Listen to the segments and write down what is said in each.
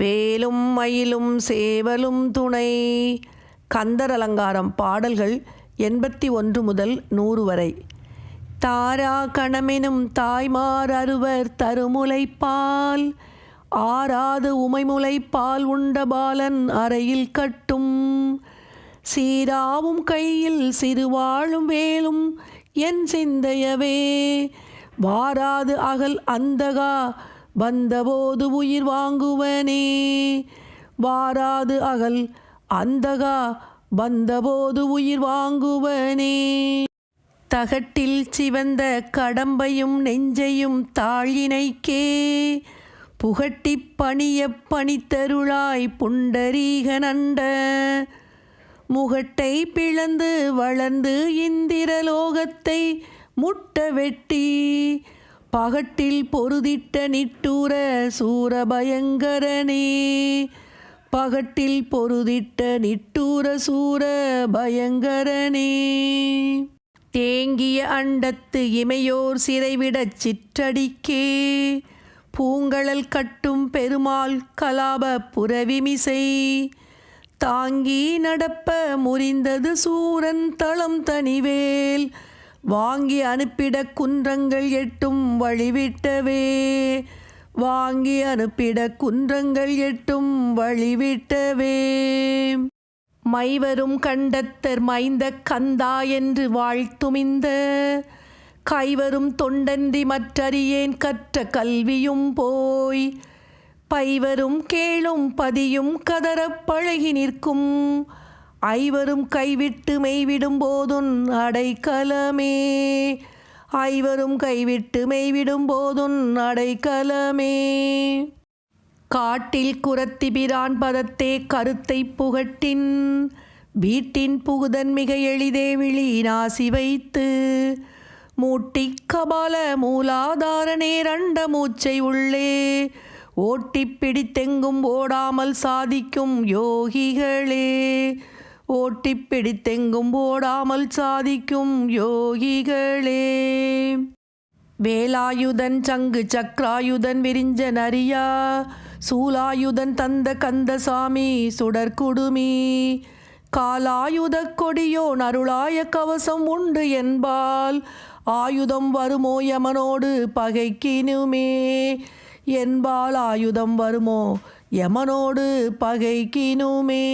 வேலும் மயிலும் சேவலும் துணை. கந்தர் அலங்காரம் பாடல்கள் எண்பத்தி ஒன்று முதல் நூறு வரை. தாரா கணமெனும் தாய்மார் அறுவர் தருமுலைப்பால். ஆறாது உமைமுலைப்பால் உண்ட பாலன் அறையில் கட்டும். சீராவும் கையில் சிறுவாழும் வேலும் என் சிந்தையவே. வாராது அகல் அந்தகா வந்தபோது உயிர் வாங்குவனே. வாராது அகல் அந்தகா வந்தபோது உயிர் வாங்குவனே. தகட்டில் சிவந்த கடம்பையும் நெஞ்சையும் தாழினைக்கே புகட்டிப் பணிய பணித்தருளாய் புண்டரீக நண்ட முகட்டை பிளந்து வளர்ந்து இந்திரலோகத்தை முட்ட வெட்டி. பகட்டில் பொருதிட்ட நிட்டூர சூரபயங்கரனே. பகட்டில் பொருதிட்ட நிட்டூர சூர பயங்கரனே தேங்கிய அண்டத்து இமையோர் சிறைவிடச் சிற்றடிக்கே. பூங்கழல் கட்டும் பெருமாள் கலாப புறவிமிசை தாங்கி நடப்ப முறிந்தது சூரன் தளம் தனிவேல். வாங்கி அனுப்பிட குன்றங்கள் எட்டும் வழிவிட்டவே வாங்கி அனுப்பிட குன்றங்கள் எட்டும் வழிவிட்டவே மைவரும் கண்டத்தர் மைந்த கந்தா என்று வாழ்த்துமிந்த கைவரும் தொண்டன்றி மற்றறியேன் கற்ற கல்வியும் போய். பைவரும் கேளும் பதியும் கதறப் பழகி நிற்கும். ஐவரும் கைவிட்டு மெய்விடும் போதுன் அடைக்கலமே ஐவரும் கைவிட்டு மெய்விடும் போதுன் அடைக்கலமே காட்டில் குரத்தி பிரான் பதத்தே கருத்தை புகட்டின். வீட்டின் புகுதன் மிக எளிதே விழி நாசி வைத்து. மூட்டி கபால மூலாதார நேரண்ட மூச்சை உள்ளே. ஓட்டிப் பிடித்தெங்கும் ஓடாமல் சாதிக்கும் யோகிகளே. ஓட்டி பிடித்தெங்கும் ஓடாமல் சாதிக்கும் யோகிகளே. வேலாயுதன் சங்கு சக்ராயுதன் விரிஞ்ச நரியா சூலாயுதன் தந்த கந்தசாமி சுடற்குடுமி காலாயுத கொடியோ நருளாய கவசம் உண்டு என்பால் ஆயுதம் வருமோ யமனோடு பகைக்கினுமே. என்பால் ஆயுதம் வருமோ யமனோடு பகைக்கினுமே.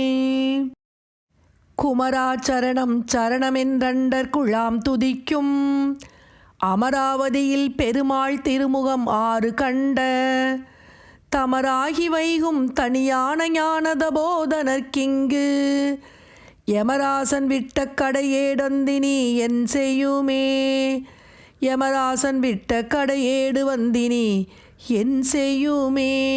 குமராச்சரணம் சரணமென்றண்டர் குழாம் துதிக்கும். அமராவதியில் பெருமாள் திருமுகம் ஆறு கண்ட. தமராகி வைகும் தனியான ஞானத போதனர்க்கிங்கு யமராசன் விட்ட கடையேடந்தினி என் செய்யுமே. யமராசன் விட்ட கடையேடு வந்தினி என் செய்யுமே.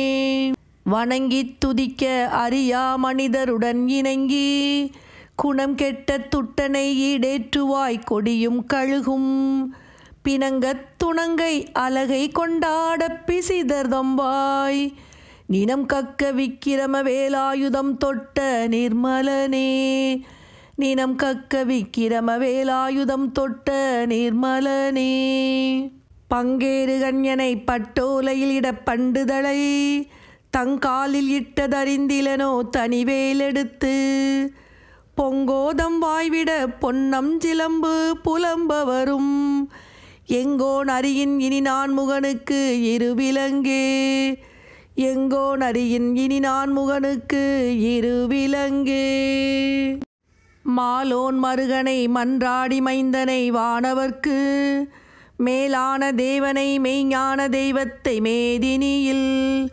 வணங்கித் துதிக்க அறியா மனிதருடன் இணங்கி. குணம் கெட்ட துட்டனை ஈடேற்றுவாய் கொடியும் கழுகும் பிணங்கத் துணங்கை அலகை கொண்டாட பிசிதர்தம்பாய் நினம் கக்க விக்கிரம வேலாயுதம் தொட்ட நிர்மலனே நினம் கக்க விக்கிரம வேலாயுதம் தொட்ட நிர்மலனே. பங்கேறு கண்யனை பட்டோலையில் இட பண்டுதலை தங்காலில் இட்டதறிந்திலனோ தனிவேலெடுத்து பொங்கோதம் வாய்விட பொன்னம் சிலம்பு புலம்ப வரும். எங்கோன் அரியின் இனி நான் முகனுக்கு இருவிலங்கே. எங்கோன் அரியின் இனி நான் முகனுக்கு இருவிலங்கே. மாலோன் மருகனை மன்றாடி மைந்தனை வானவர்க்கு. மேலான தேவனை மெய்ஞான தெய்வத்தை மேதினியில்.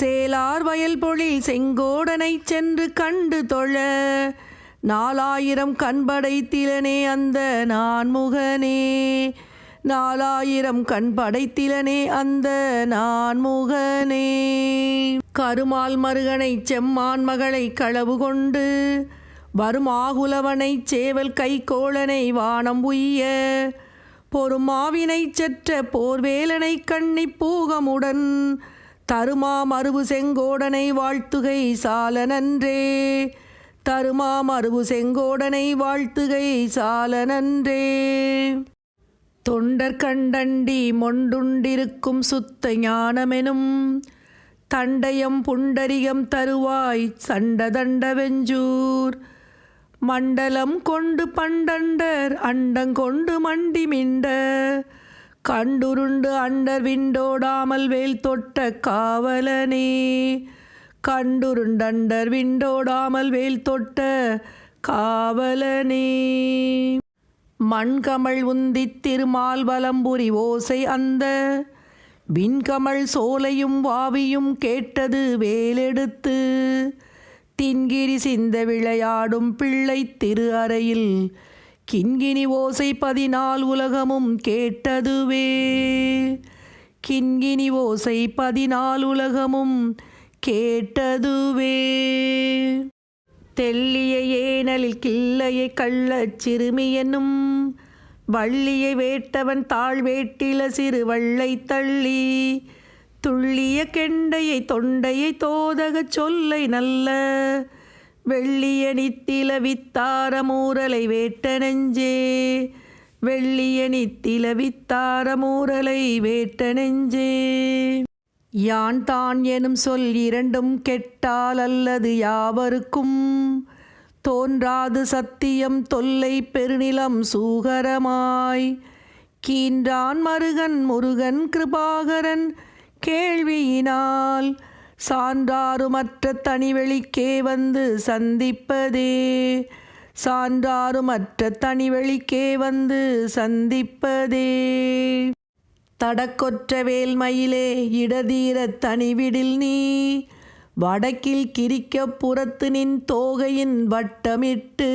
சேலார் வயல் பொழில் செங்கோடனை சென்று கண்டு தொழ. நாலாயிரம் கண்படைத்திலனே அந்த நான்முகனே. நாலாயிரம் கண் படைத்திலனே அந்த நான்முகனே. கருமால் மருகனை செம்மான் மகளை களவு கொண்டு வரும் ஆகுலவனை சேவல் கைகோளனை வானம் உய்ய பொறுமாவினை செற்ற போர்வேலனை கண்ணி பூகமுடன் தருமா மறுவு செங்கோடனை வாழ்த்துகை சால நன்றே தருமா மறுவு செங்கோடனை வாழ்த்துகை சால நன்றே தொண்டர் கண்டண்டி மொண்டுண்டிருக்கும் சுத்த ஞானமெனும் தண்டயம் புண்டரிகம் தருவாய் சண்ட தண்ட மண்டலம் கொண்டு பண்டண்டர் அண்டங்கொண்டு மண்டி மிண்ட. கண்டுருண்டு அண்டர் விண்டோடாமல் வேல் தொட்ட காவலனே. கண்டுருண்டண்டர் விண்டோடாமல் வேல் தொட்ட காவலனே. மண்கமல் உந்தித் திருமால் வலம்புரி ஓசை அந்த. விண்கமள் சோலையும் வாவியும் கேட்டது வேலெடுத்து. தின்கிரி சிந்த விளையாடும் பிள்ளை திரு அறையில் கிண்கிணி ஓசை பதினால் உலகமும் கேட்டதுவே. கிண்கிணி ஓசை பதினால் உலகமும் கேட்டதுவே. தெல்லிய ஏனலில் கிள்ளையை கள்ளச் சிறுமி என்னும் வள்ளியை வேட்டவன் தாழ் வேட்டில சிறு வள்ளை தள்ளி துள்ளிய கெண்டையை தொண்டையை தோதகச் சொல்லை நல்ல வெள்ளிய நித்தில வித்தார மூரலை வேட்ட நெஞ்சே வெள்ளிய நித்தில வித்தார மூரலை வேட்ட நெஞ்சே. யான் தான் எனும் சொல் இரண்டும் கெட்டால் அல்லது யாவருக்கும்? தோன்றாது சத்தியம் தொல்லை பெருநிலம் சூகரமாய். கீன்றான் மருகன் முருகன் கிருபாகரன் கேள்வியினால். சான்றாருமற்ற தனிவெளிக்கே வந்து சந்திப்பதே. சான்றாருமற்ற தனிவெளிக்கே வந்து சந்திப்பதே. தடக்கொற்ற வேல்மயிலே இடதீர தனிவிடில் நீ. வடக்கில் கிரிக்க புறத்து நின் தோகையின் வட்டமிட்டு.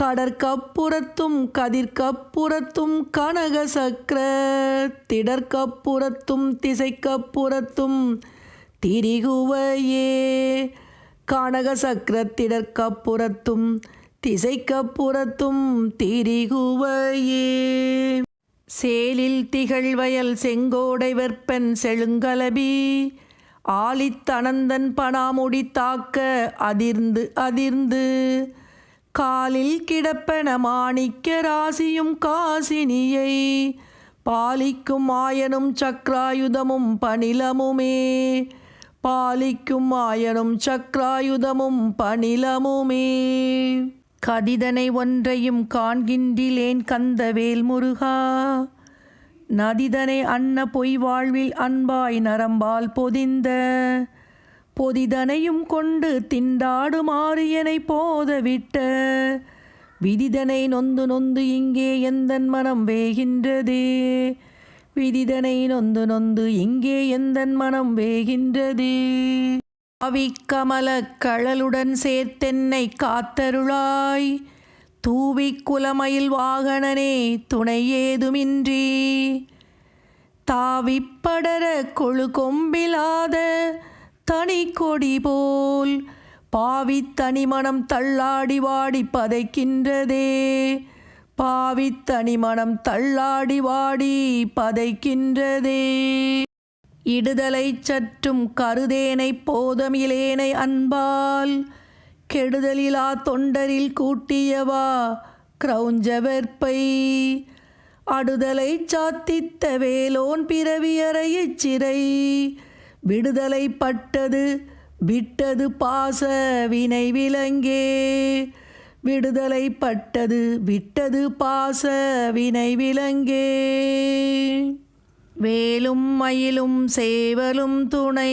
கடற்கப்புறத்தும் கதிர்க்கப்புறத்தும் கனக சக்கர திடற்கப்புறத்தும் திசைக்கப்புறத்தும் திரிகுவையே. கனக சக்கர திடற்கப்புறத்தும் திசைக்கப்புறத்தும் திரிகுவையே. சேலில் திகழ்வயல் செங்கோடை வெற்பன் செழுங்கலபி ஆலித்தனந்தன் பணாமுடி தாக்க அதிர்ந்து அதிர்ந்து காலில் கிடப்பன மாணிக்க ராசியும் காசினியை பாலிக்கும் ஆயனும் சக்ராயுதமும் பணிலமுமே பாலிக்கும் ஆயனும் சக்ராயுதமும் பணிலமுமே. கதிதனை ஒன்றையும் காண்கின்றிலேன் கந்தவேல் முருகா. நதிதனை அன்ன பொய் வாழ்வில் அன்பாய் நரம்பால் பொதிந்த. பொதிதனையும் கொண்டு திண்டாடுமாறு எனை போதவிட்ட. விதிதனை நொந்து நொந்து இங்கே எந்தன் மனம் வேகின்றதே? விதிதனை நொந்து நொந்து இங்கே எந்தன் மனம் வேகின்றதே? அவிக்கமலக் கழலுடன் சேர்த்தென்னை காத்தருளாய். தூவிக் குலமயில் வாகனனே துணை ஏதுமின்றி தாவிப்படர கொழு கொம்பிலாத தனி கொடி போல் பாவி தனிமணம் தள்ளாடி வாடி பதைக்கின்றதே. பாவி தனிமணம் தள்ளாடி வாடி பதைக்கின்றதே. இடுதலை சற்றும் கருதேனை போதமிலேனை அன்பால் கெடுதலிலா தொண்டரில் கூட்டியவா கிரௌஞ்ச வெற்பை அடுதலை சாத்தித்த வேலோன் பிறவியறையச் சிறை விடுதலை பட்டது விட்டது பாச வினை விலங்கே. விடுதலை பட்டது விட்டது பாச வினை விலங்கே. வேலும் மயிலும் சேவலும் துணை.